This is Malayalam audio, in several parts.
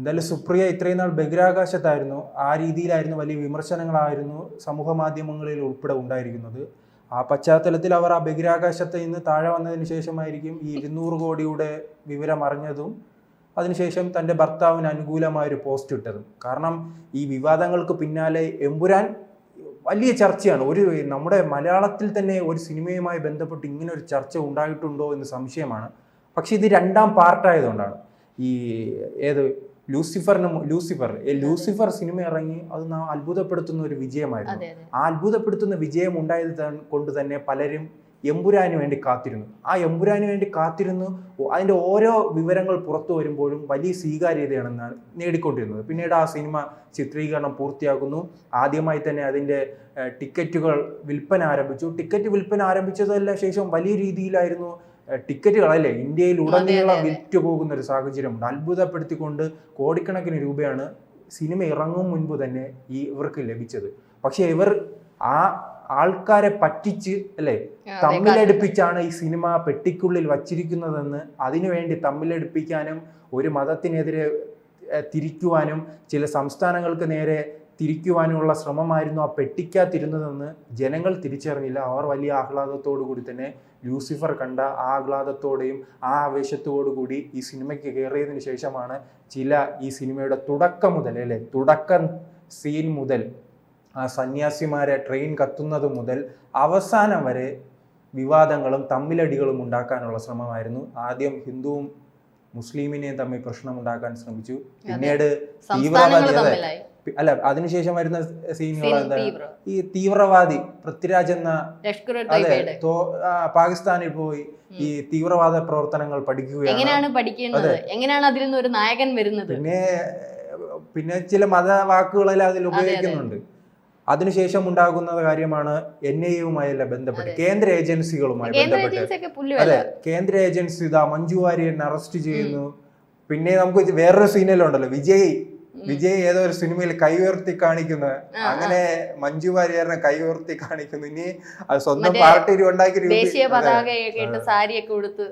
എന്തായാലും സുപ്രിയ ഇത്രയും നാൾ ബഹിരാകാശത്തായിരുന്നു. ആ രീതിയിലായിരുന്നു വലിയ വിമർശനങ്ങളായിരുന്നു സമൂഹ മാധ്യമങ്ങളിൽ ഉൾപ്പെടെ ഉണ്ടായിരിക്കുന്നത്. ആ പശ്ചാത്തലത്തിൽ അവർ ആ ബഹിരാകാശത്ത് നിന്ന് താഴെ വന്നതിന് ശേഷമായിരിക്കും ഈ ഇരുന്നൂറ് കോടിയുടെ വിവരം അറിഞ്ഞതും അതിനുശേഷം തന്റെ ഭർത്താവിന് അനുകൂലമായ ഒരു പോസ്റ്റ് ഇട്ടതും. കാരണം ഈ വിവാദങ്ങൾക്ക് പിന്നാലെ എമ്പുരാൻ വലിയ ചർച്ചയാണ്. ഒരു നമ്മുടെ മലയാളത്തിൽ തന്നെ ഒരു സിനിമയുമായി ബന്ധപ്പെട്ട് ഇങ്ങനെ ഒരു ചർച്ച ഉണ്ടായിട്ടുണ്ടോ എന്ന് സംശയമാണ്. പക്ഷേ ഇത് രണ്ടാം പാർട്ടായതുകൊണ്ടാണ്. ഈ ഏത് ലൂസിഫറിന് ലൂസിഫർ. ലൂസിഫർ സിനിമ ഇറങ്ങി അത് നാം അത്ഭുതപ്പെടുത്തുന്ന ഒരു വിജയമായിരുന്നു. ആ അത്ഭുതപ്പെടുത്തുന്ന വിജയം ഉണ്ടായത് കൊണ്ട് തന്നെ പലരും എമ്പുരാന് വേണ്ടി കാത്തിരുന്നു. ആ എമ്പുരാന് വേണ്ടി കാത്തിരുന്നു അതിന്റെ അതിന്റെ ഓരോ വിവരങ്ങൾ പുറത്തു വരുമ്പോഴും വലിയ സ്വീകാര്യതയാണ് നേടിക്കൊണ്ടിരുന്നത്. പിന്നീട് ആ സിനിമ ചിത്രീകരണം പൂർത്തിയാക്കുന്നു. ആദ്യമായി തന്നെ അതിന്റെ ടിക്കറ്റുകൾ വിൽപ്പന ആരംഭിച്ചു. ടിക്കറ്റ് വിൽപ്പന ആരംഭിച്ചതല്ല ശേഷം വലിയ രീതിയിലായിരുന്നു അതെ. വിറ്റ് പോകുന്ന ഒരു സാഹചര്യമുണ്ട്. അത്ഭുതപ്പെടുത്തിക്കൊണ്ട് കോടിക്കണക്കിന് രൂപയാണ് സിനിമ ഇറങ്ങും മുൻപ് തന്നെ ഈ ഇവർക്ക് ലഭിച്ചത്. പക്ഷെ ഇവർ ആ ആൾക്കാരെ പറ്റിച്ച് അല്ലെ? തമ്മിലടുപ്പിച്ചാണ് ഈ സിനിമ പെട്ടിക്കുള്ളിൽ വച്ചിരിക്കുന്നതെന്ന് അതിനുവേണ്ടി തമ്മിലടുപ്പിക്കാനും ഒരു മതത്തിനെതിരെ തിരിക്കുവാനും ചില സംസ്ഥാനങ്ങൾക്ക് നേരെ തിരിക്കുവാനുമുള്ള ശ്രമമായിരുന്നു ആ പെട്ടിക്കാത്തിരുന്നതെന്ന് ജനങ്ങൾ തിരിച്ചറിഞ്ഞില്ല. അവർ വലിയ ആഹ്ലാദത്തോടു കൂടി തന്നെ ലൂസിഫർ കണ്ട ആ ആഹ്ലാദത്തോടെയും ആ ആവേശത്തോടു കൂടി ഈ സിനിമയ്ക്ക് കയറിയതിന് ശേഷമാണ് ചില ഈ സിനിമയുടെ തുടക്കം മുതൽ അല്ലെ? തുടക്കം സീൻ മുതൽ ആ സന്യാസിമാരെ ട്രെയിൻ കത്തുന്നത് മുതൽ അവസാനം വരെ വിവാദങ്ങളും തമ്മിലടികളും ഉണ്ടാക്കാനുള്ള ശ്രമമായിരുന്നു. ആദ്യം ഹിന്ദുവും മുസ്ലിമിനെയും തമ്മിൽ പ്രശ്നമുണ്ടാക്കാൻ ശ്രമിച്ചു. പിന്നീട് സംസ്ഥാനങ്ങൾ അല്ല അതിനുശേഷം വരുന്ന സീനുകൾ ഈ തീവ്രവാദി പൃഥ്വിരാജ് എന്ന അതെ പാകിസ്ഥാനിൽ പോയി ഈ തീവ്രവാദ പ്രവർത്തനങ്ങൾ പഠിക്കുകയാണ്. എങ്ങനെയാണ് പഠിക്കുന്നത്? എങ്ങനെയാണ് അതിൽ നിന്ന് ഒരു നായകൻ വരുന്നത്? പിന്നെ പിന്നെ ചില മതവാക്കുകളെല്ലാം അതിൽ ഉപയോഗിക്കുന്നുണ്ട്. അതിനുശേഷം ഉണ്ടാകുന്ന കാര്യമാണ് എൻ ഐ എയുമായല്ല ബന്ധപ്പെട്ട് കേന്ദ്ര ഏജൻസികളുമായി ബന്ധപ്പെട്ട്. അതെ കേന്ദ്ര ഏജൻസി ഇതാ മഞ്ജു വാര്യനെ അറസ്റ്റ് ചെയ്യുന്നു. പിന്നെ നമുക്ക് വേറൊരു സീനിലുണ്ടല്ലോ വിജയ്. വിജയ് ഏതോ ഒരു സിനിമയിൽ കൈ ഉയർത്തി കാണിക്കുന്ന. ആ, ആ. അങ്ങനെ മഞ്ജു വാര്യറിനെ കൈ ഉയർത്തി കാണിക്കുന്നു. ഇനി അത് സ്വന്തം പാർട്ടി ഉണ്ടാക്കി ദേശീയ. പതാകയൊക്കെ ഇട്ട് സാരിയൊക്കെ ഉടുത്ത്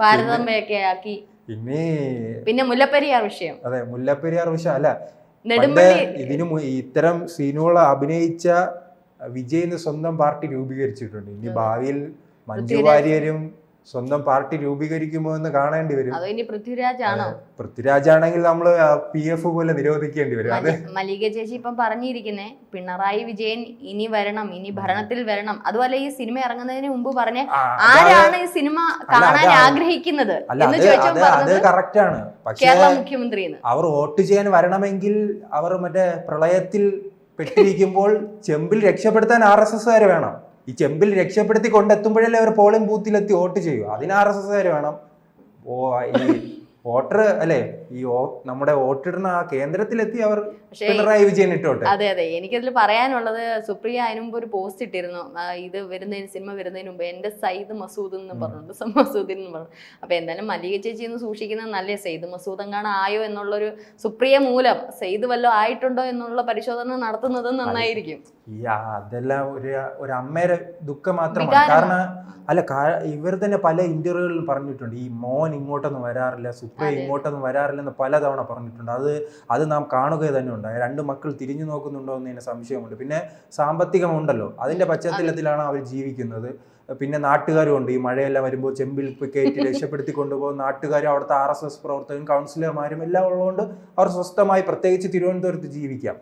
ഭാരതമ്മയൊക്കെ ആക്കി. പിന്നെ പിന്നെ മുല്ലപ്പെരിയാർ വിഷയം. അതെ മുല്ലപ്പെരിയാർ വിഷയം. അല്ല ഇതിനു ഇത്തരം സീനുകൾ അഭിനയിച്ച വിജയ് സ്വന്തം പാർട്ടി രൂപീകരിച്ചിട്ടുണ്ട്. ഇനി ഭാവിയിൽ മഞ്ജു. വാര്യരും സ്വന്തം പാർട്ടി രൂപീകരിക്കുമോ എന്ന് കാണേണ്ടി വരും. പൃഥ്വിരാജ് ആണെങ്കിൽ നമ്മൾ പി എഫ് പോലെ നിരോധിക്കേണ്ടി വരും. അത് മലി- മല്ലിക ചേച്ചി ഇപ്പം പറഞ്ഞിരിക്കുന്നേ പിണറായി വിജയൻ ഇനി വരണം ഇനി ഭരണത്തിൽ വരണം. അതുപോലെ ഈ സിനിമ ഇറങ്ങുന്നതിന് മുമ്പ് പറഞ്ഞ ആരാണ് ഈ സിനിമ കാണാൻ ആഗ്രഹിക്കുന്നത് അത് കറക്റ്റ് ആണ്. കേരള മുഖ്യമന്ത്രി അവർ വോട്ട് ചെയ്യാൻ വരണമെങ്കിൽ അവർ മറ്റേ പ്രളയത്തിൽ പെട്ടിരിക്കുമ്പോൾ ചെമ്പിൽ രക്ഷപ്പെടുത്താൻ ആർ എസ് എസ് വേണം. ഈ ചെമ്പിൽ രക്ഷപ്പെടുത്തി കൊണ്ടെത്തുമ്പോഴല്ലേ അവർ പോളിംഗ് ബൂത്തിലെത്തി വോട്ട് ചെയ്യൂ? അതിന് ആർ എസ് എസ്സുകാർ വേണം. ഓ ഈ വോട്ടർ അല്ലെ? ഈ നമ്മുടെ വോട്ടിടുന്ന ആ കേന്ദ്രത്തിലെത്തി അവർ പിണറായി വിജയൻ ഇട്ടോട്ടെ? അതെ അതെ. എനിക്കതിൽ പറയാനുള്ളത് സുപ്രിയ അതിനു മുമ്പ് ഒരു പോസ്റ്റ് ഇട്ടിരുന്നു. ഇത് വരുന്നതിന് സിനിമ വരുന്നതിന് മുമ്പ് എന്റെ സയ്യിദ് മസൂദ് എന്ന് പറഞ്ഞിട്ട് മസൂദിൻ എന്ന് പറഞ്ഞു അപ്പൊ എന്തായാലും മല്ലിക ചേച്ചി എന്ന് സൂക്ഷിക്കുന്നത് നല്ല സയ്യിദ് മസൂദ് എങ്ങാണ് ആയോ എന്നുള്ളൊരു സുപ്രിയ മൂലം സയ്യിദ് വല്ലോ ആയിട്ടുണ്ടോ എന്നുള്ള പരിശോധന നടത്തുന്നത് നന്നായിരിക്കും. അതെല്ലാം ഒരു ഒരു അമ്മയുടെ ദുഃഖം മാത്രമാണ്. കാരണം അല്ല ഇവർ തന്നെ പല ഇന്റർവ്യൂകളിലും പറഞ്ഞിട്ടുണ്ട് ഈ മോൻ ഇങ്ങോട്ടൊന്നും വരാറില്ല അതെ. ഇങ്ങോട്ടൊന്നും വരാറില്ലെന്ന് പലതവണ പറഞ്ഞിട്ടുണ്ട്. അത് അത് നാം കാണുക തന്നെ ഉണ്ട്. രണ്ട് മക്കൾ തിരിഞ്ഞു നോക്കുന്നുണ്ടോ എന്ന് സംശയമുണ്ട്. പിന്നെ സാമ്പത്തികമുണ്ടല്ലോ. അതിന്റെ പശ്ചാത്തലത്തിലാണ് അവർ ജീവിക്കുന്നത്. പിന്നെ നാട്ടുകാരും ഉണ്ട് ഈ മഴയെല്ലാം വരുമ്പോൾ ചെമ്പിൽ കയറ്റി രക്ഷപ്പെടുത്തി കൊണ്ടുപോകും നാട്ടുകാരും അവിടുത്തെ ആർ എസ് എസ് പ്രവർത്തകരും കൗൺസിലർമാരും എല്ലാം ഉള്ളതുകൊണ്ട് അവർ സ്വസ്ഥമായി പ്രത്യേകിച്ച് തിരുവനന്തപുരത്ത് ജീവിക്കാം.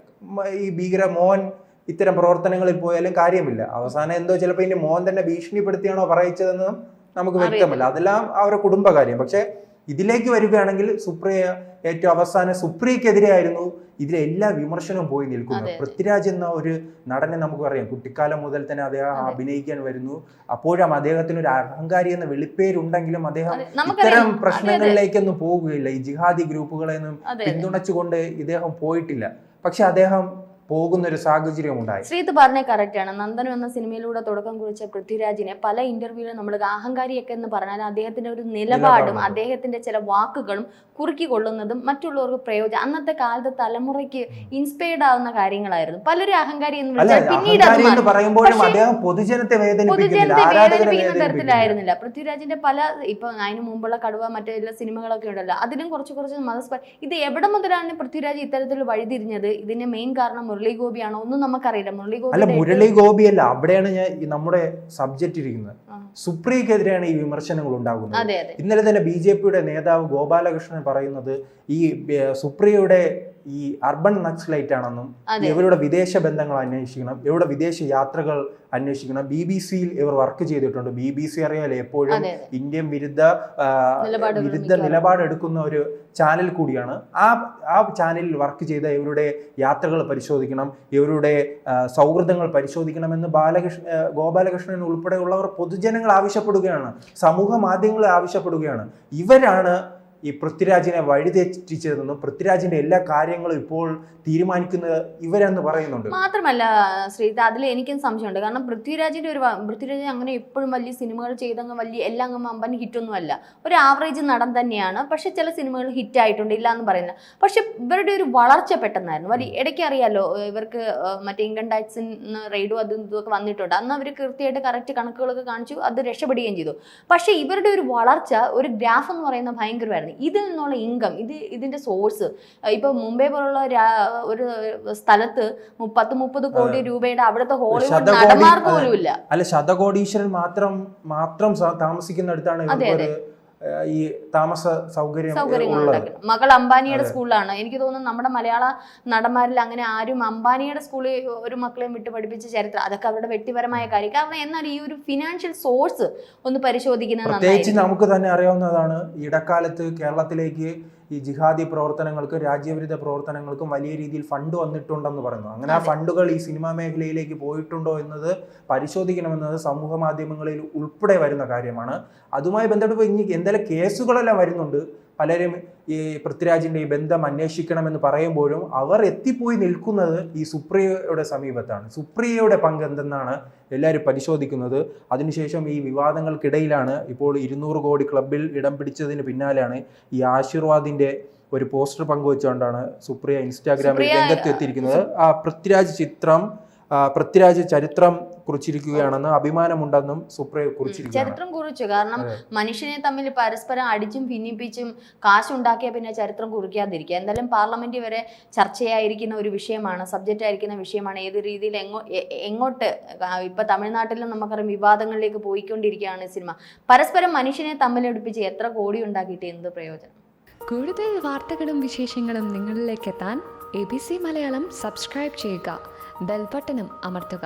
ഈ ഭീകര മോൻ ഇത്തരം പ്രവർത്തനങ്ങളിൽ പോയാലും കാര്യമില്ല. അവസാനം എന്തോ ചിലപ്പോൾ ഇനി മോൻ തന്നെ ഭീഷണിപ്പെടുത്തിയാണോ പറയിച്ചതെന്നും നമുക്ക് വ്യക്തമല്ല. അതെല്ലാം അവരുടെ കുടുംബകാര്യം. പക്ഷെ ഇതിലേക്ക് വരികയാണെങ്കിൽ സുപ്രിയ ഏറ്റവും അവസാനം സുപ്രിയക്കെതിരെയായിരുന്നു ഇതിലെ എല്ലാ വിമർശനവും പോയി നിൽക്കുന്നത്. പൃഥ്വിരാജ് എന്ന ഒരു നടനെ നമുക്ക് പറയാം കുട്ടിക്കാലം മുതൽ തന്നെ അദ്ദേഹം അഭിനയിക്കാൻ വരുന്നു. അപ്പോഴും അദ്ദേഹത്തിന് ഒരു അഹങ്കാരി എന്ന വെളിപ്പേരുണ്ടെങ്കിലും അദ്ദേഹം നമുക്കറിയാം. ഇത്തരം. പ്രശ്നങ്ങളിലേക്കൊന്നും പോവുകയില്ല. ഈ ജിഹാദി ഗ്രൂപ്പുകളെയൊന്നും അതെ അതെ. പിന്തുണച്ചുകൊണ്ട് ഇദ്ദേഹം പോയിട്ടില്ല. പക്ഷെ അദ്ദേഹം പോകുന്ന ഒരു സാഹചര്യം ഉണ്ടായി. ശ്രീത് പറഞ്ഞ കറക്റ്റ് ആണ്. നന്ദനം എന്ന സിനിമയിലൂടെ തുടക്കം കുറിച്ച പൃഥ്വിരാജിനെ പല ഇന്റർവ്യൂവിലും നമ്മൾ അഹങ്കാരിയൊക്കെ എന്ന് പറഞ്ഞാൽ അദ്ദേഹത്തിന്റെ ഒരു നിലപാടും. അദ്ദേഹത്തിന്റെ ചില വാക്കുകളും കുറുക്കി കൊള്ളുന്നതും മറ്റുള്ളവർക്ക് പ്രയോജനം. അന്നത്തെ കാലത്തെ തലമുറയ്ക്ക് ഇൻസ്പയർഡ് ആവുന്ന കാര്യങ്ങളായിരുന്നു. പലരും അഹങ്കാരി എന്ന് വിളിച്ചാൽ പിന്നീട്. പറയുമ്പോഴും അദ്ദേഹം പൊതുജനത്തെ വേദനിപ്പിക്കുന്ന തരത്തിലായിരുന്നില്ല. പൃഥ്വിരാജിന്റെ പല ഇപ്പൊ അതിന് മുമ്പുള്ള കടുവ മറ്റേ എല്ലാ സിനിമകളൊക്കെ ഉണ്ടല്ലോ. അതിലും കുറച്ച് കുറച്ച് മതസ്പ ഇത് എവിടെ മുതലാണ് പൃഥ്വിരാജ് ഇത്തരത്തിൽ വഴിതിരിഞ്ഞത്? ഇതിന്റെ മെയിൻ കാരണം മുരളി ഗോപിയാണോ ഒന്നും നമുക്കറിയില്ല. മുരളി ഗോപി അല്ല ഗോപി അല്ല ഗോപിയല്ല അവിടെയാണ് ഞാൻ നമ്മുടെ സബ്ജക്റ്റ് ഇരിക്കുന്നത്. സുപ്രീംക്കെതിരെയാണ് സുപ്രിയക്കെതിരെയാണ് ഈ വിമർശനങ്ങൾ ഉണ്ടാകുന്നത്. ഇന്നലെ തന്നെ ബി ജെ പിയുടെ നേതാവ് ഗോപാലകൃഷ്ണൻ പറയുന്നത് ഈ സുപ്രിയയുടെ ഈ അർബൺ നക്സലൈറ്റ് ആണെന്നും. ഇവരുടെ വിദേശ ബന്ധങ്ങൾ അന്വേഷിക്കണം ഇവരുടെ വിദേശ യാത്രകൾ അന്വേഷിക്കണം. ബി ബി സിയിൽ ഇവർ വർക്ക് ചെയ്തിട്ടുണ്ട്. ബി ബി സി അറിയാലോ എപ്പോഴും ഇന്ത്യൻ വിരുദ്ധ വിരുദ്ധ നിലപാടെടുക്കുന്ന ഒരു ചാനൽ കൂടിയാണ്. ആ ആ ചാനലിൽ വർക്ക് ചെയ്ത ഇവരുടെ യാത്രകൾ പരിശോധിക്കണം ഇവരുടെ സൗഹൃദങ്ങൾ പരിശോധിക്കണമെന്ന് ബാലകൃഷ്ണ ഗോപാലകൃഷ്ണൻ ഉൾപ്പെടെയുള്ളവർ പൊതുജനങ്ങൾ ആവശ്യപ്പെടുകയാണ്. സമൂഹ മാധ്യമങ്ങൾ ആവശ്യപ്പെടുകയാണ്. ഇവരാണ് ഈ പൃഥ്വിരാജിനെ വഴിതെറ്റിച്ചതെന്നും പൃഥ്വിരാജിന്റെ എല്ലാ കാര്യങ്ങളും ഇപ്പോൾ തീരുമാനിക്കുന്നത് ഇവരെന്ന് പറയുന്നുണ്ട്. മാത്രമല്ല ശ്രീത അതിൽ എനിക്കും സംശയമുണ്ട്. കാരണം പൃഥ്വിരാജിന്റെ ഒരു പൃഥ്വിരാജ് അങ്ങനെ എപ്പോഴും വലിയ സിനിമകൾ ചെയ്തങ്ങ് വലിയ എല്ലാം അങ്ങ് അമ്പൻ ഹിറ്റൊന്നും അല്ല ഒരു ആവറേജ് നടൻ തന്നെയാണ്. പക്ഷെ ചില സിനിമകൾ ഹിറ്റ് ആയിട്ടുണ്ട് ഇല്ല എന്ന് പറയുന്നില്ല. പക്ഷെ ഇവരുടെ ഒരു വളർച്ച പെട്ടെന്നായിരുന്നു. വലിയ ഇടയ്ക്ക് അറിയാലോ ഇവർക്ക് മറ്റേ ഇൻകം നിന്ന് റെയ്ഡും അതും ഇതൊക്കെ വന്നിട്ടുണ്ട്. അന്ന് അവർ കൃത്യമായിട്ട് കറക്റ്റ് കണക്കുകളൊക്കെ കാണിച്ചു അത് രക്ഷപ്പെടുകയും ചെയ്തു. പക്ഷെ ഇവരുടെ ഒരു വളർച്ച ഒരു ഗ്രാഫ് എന്ന് പറയുന്ന ഭയങ്കരമായിരുന്നു. ഇതിൽ നിന്നുള്ള ഇൻകം ഇത് ഇതിന്റെ സോഴ്സ് ഇപ്പൊ മുംബൈ പോലുള്ള ഒരു സ്ഥലത്ത് പത്ത് മുപ്പത് കോടി രൂപയുടെ അവിടുത്തെ ഹോളിവുഡ് നടന്മാർക്ക് നടന്മാർ പോലും ഇല്ല അല്ല ശതകോടീശ്വരൻ മാത്രം മാത്രം താമസിക്കുന്നിടത്താണ് അതെ, ആ, ഈ താമസ സൗകര്യം മകൾ അംബാനിയുടെ സ്കൂളിലാണ്. എനിക്ക് തോന്നുന്നു നമ്മുടെ മലയാള നടന്മാരിൽ അങ്ങനെ ആരും അംബാനിയുടെ സ്കൂളിൽ ഒരു മക്കളെയും വിട്ട് പഠിപ്പിച്ച ചരിത്രം അതൊക്കെ അവരുടെ വ്യക്തിപരമായ കാര്യം. കാരണം എന്നാൽ ഈ ഒരു ഫിനാൻഷ്യൽ സോഴ്സ് ഒന്ന് പരിശോധിക്കുന്നത് പ്രത്യേകിച്ച് നമുക്ക് തന്നെ അറിയാവുന്നതാണ് ഇടക്കാലത്ത് കേരളത്തിലേക്ക് ഈ ജിഹാദി പ്രവർത്തനങ്ങൾക്ക് രാജ്യവിരുദ്ധ പ്രവർത്തനങ്ങൾക്കും വലിയ രീതിയിൽ ഫണ്ട് വന്നിട്ടുണ്ടെന്ന് പറയുന്നു. അങ്ങനെ ആ ഫണ്ടുകൾ ഈ സിനിമാ മേഖലയിലേക്ക് പോയിട്ടുണ്ടോ എന്നത് പരിശോധിക്കണമെന്നത് സമൂഹ മാധ്യമങ്ങളിൽ ഉൾപ്പെടെ വരുന്ന കാര്യമാണ്. അതുമായി ബന്ധപ്പെട്ട് ഇനി എന്തെങ്കിലും കേസുകളെല്ലാം വരുന്നുണ്ട് പലരും ഈ പൃഥ്വിരാജിന്റെ ഈ ബന്ധം അന്വേഷിക്കണമെന്ന് പറയുമ്പോഴും അവർ എത്തിപ്പോയി നിൽക്കുന്നത് ഈ സുപ്രിയയുടെ സമീപത്താണ്. സുപ്രിയയുടെ പങ്ക് എന്തെന്നാണ് എല്ലാവരും പരിശോധിക്കുന്നത്. അതിനുശേഷം ഈ വിവാദങ്ങൾക്കിടയിലാണ് ഇപ്പോൾ ഇരുന്നൂറ് കോടി ക്ലബിൽ ഇടം പിടിച്ചതിന് പിന്നാലെയാണ് ഈ ആശീർവാദിന്റെ ഒരു പോസ്റ്റർ പങ്കുവെച്ചുകൊണ്ടാണ് സുപ്രിയ ഇൻസ്റ്റാഗ്രാമിൽ രംഗത്ത് എത്തിയിരിക്കുന്നത് ആ പൃഥ്വിരാജ് ചിത്രം പൃഥ്വിരാജ് ചരിത്രം കുറിച്ചിരിക്കുകയാണെന്ന് അഭിമാനമുണ്ടെന്നും സുപ്രിയ കുറിച്ചിരിക്കുകയാണ്. ചരിത്രം കുറിച്ചു. കാരണം മനുഷ്യനെ തമ്മിൽ പരസ്പരം അടിച്ചും ഭിന്നിപ്പിച്ചും കാശുണ്ടാക്കിയ പിന്നെ ചരിത്രം കുറിക്കാതിരിക്കുക. എന്തായാലും പാർലമെന്റ് വരെ ചർച്ചയായിരിക്കുന്ന ഒരു വിഷയമാണ് സബ്ജക്റ്റ് ആയിരിക്കുന്ന വിഷയമാണ്. ഏത് രീതിയിൽ എങ്ങോ എങ്ങോട്ട് ഇപ്പൊ തമിഴ്നാട്ടിലും നമുക്കറിയാം വിവാദങ്ങളിലേക്ക് പോയിക്കൊണ്ടിരിക്കുകയാണ് ഈ സിനിമ. പരസ്പരം മനുഷ്യനെ തമ്മിലടുപ്പിച്ച് എത്ര കോടി ഉണ്ടാക്കിയിട്ട് എന്ത് പ്രയോജനം? കൂടുതൽ വാർത്തകളും വിശേഷങ്ങളും നിങ്ങളിലേക്ക് എത്താൻ A B C Malayalam subscribe ചെയ്യുക. ബെൽബട്ടനും അമർത്തുക.